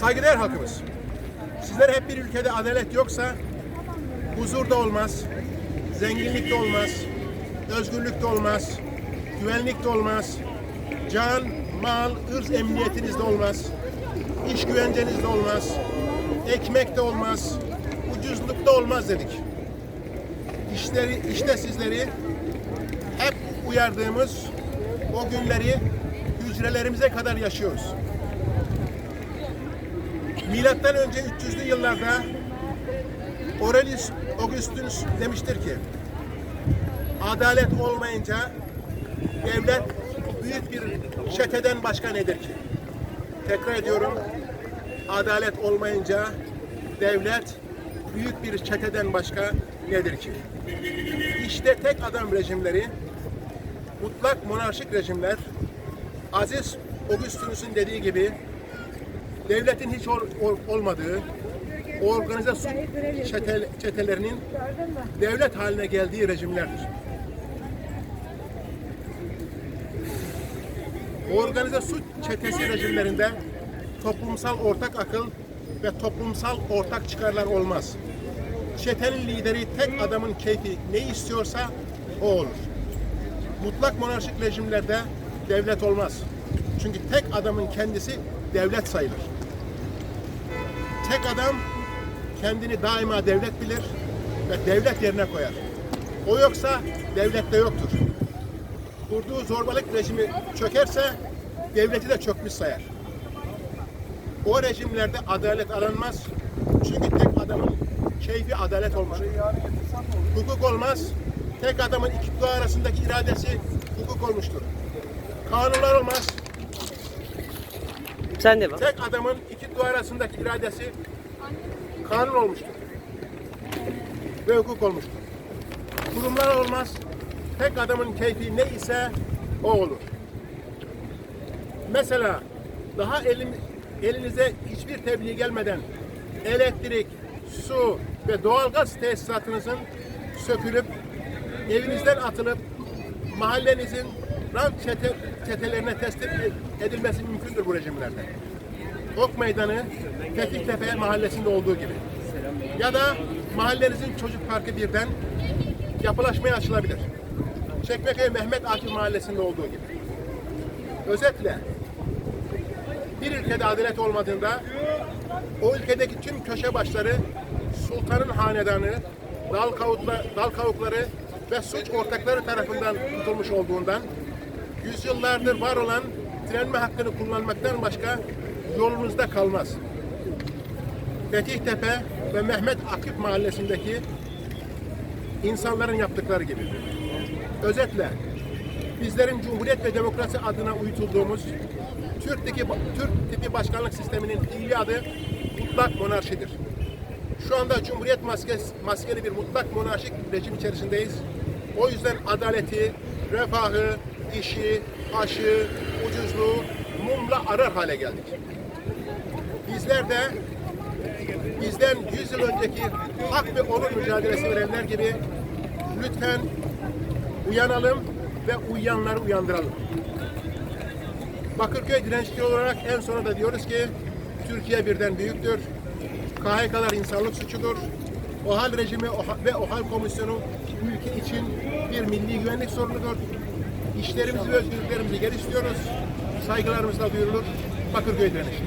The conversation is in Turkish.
Saygıdeğer halkımız. Sizler hep bir ülkede adalet yoksa huzur da olmaz, zenginlik de olmaz, özgürlük de olmaz, güvenlik de olmaz, can, mal, ırz emniyetiniz de olmaz, iş güvenceniz de olmaz, ekmek de olmaz, ucuzluk da olmaz dedik. İşleri, işte sizleri hep uyardığımız o günleri hücrelerimize kadar yaşıyoruz. Milattan önce 300'lü yıllarda Aurelius Augustus demiştir ki adalet olmayınca devlet büyük bir çeteden başka nedir ki? Tekrar ediyorum. Adalet olmayınca devlet büyük bir çeteden başka nedir ki? İşte tek adam rejimleri, mutlak monarşik rejimler, Aziz Augustinus'un dediği gibi devletin hiç ol- ol- olmadığı, organize suç çete- çetelerinin devlet haline geldiği rejimlerdir. Organize suç çetesi rejimlerinde toplumsal ortak akıl ve toplumsal ortak çıkarlar olmaz. Çetenin lideri tek adamın keyfi ne istiyorsa o olur. Mutlak monarşik rejimlerde devlet olmaz. Çünkü tek adamın kendisi devlet sayılır. Tek adam kendini daima devlet bilir ve devlet yerine koyar. O yoksa devlet de yoktur. Kurduğu zorbalık rejimi çökerse devleti de çökmüş sayar. O rejimlerde adalet aranmaz. Çünkü tek adamın keyfi adalet olmuştur. Hukuk olmaz. Tek adamın iki arasındaki iradesi hukuk olmuştur. Kanunlar olmaz. Sen de bak. Tek adamın iki dua arasındaki iradesi kanun olmuştur. Ve hukuk olmuştur. Kurumlar olmaz. Tek adamın keyfi ne ise o olur. Mesela daha elim, elinize hiçbir tebliğ gelmeden elektrik, su ve doğalgaz tesisatınızın sökülüp evinizden atılıp mahallenizin rant çete, çetelerine teslim edilmesi mümkündür bu rejimlerde. Ok Meydanı Fethiyetepe mahallesinde olduğu gibi. Ya da mahallenizin çocuk parkı birden yapılaşmaya açılabilir. Çekmeköy Mehmet Akif mahallesinde olduğu gibi. Özetle bir ülkede adalet olmadığında o ülkedeki tüm köşe başları sultanın hanedanı, dal, dal kavukları ve suç ortakları tarafından tutulmuş olduğundan yüzyıllardır var olan direnme hakkını kullanmaktan başka yolunuzda kalmaz. Fethiyetepe ve Mehmet Akif mahallesindeki insanların yaptıkları gibi. Özetle bizlerin Cumhuriyet ve Demokrasi adına uyutulduğumuz Türk tipi, Türk tipi başkanlık sisteminin fiili adı mutlak monarşidir. Şu anda Cumhuriyet maskesi, maskeli bir mutlak monarşik rejim içerisindeyiz. O yüzden adaleti, refahı, işi, aşı, ucuzluğu mumla arar hale geldik. Bizler de bizden 100 yıl önceki hak ve onur mücadelesi verenler gibi lütfen uyanalım ve uyuyanları uyandıralım. Bakırköy dirençli olarak en sona da diyoruz ki Türkiye birden büyüktür. KHK'lar insanlık suçudur. OHAL rejimi ve OHAL komisyonu ülke için bir milli güvenlik sorunudur. İşlerimizi ve özgürlüklerimizi geri. Saygılarımızla duyurulur. Bakırköy direnişi.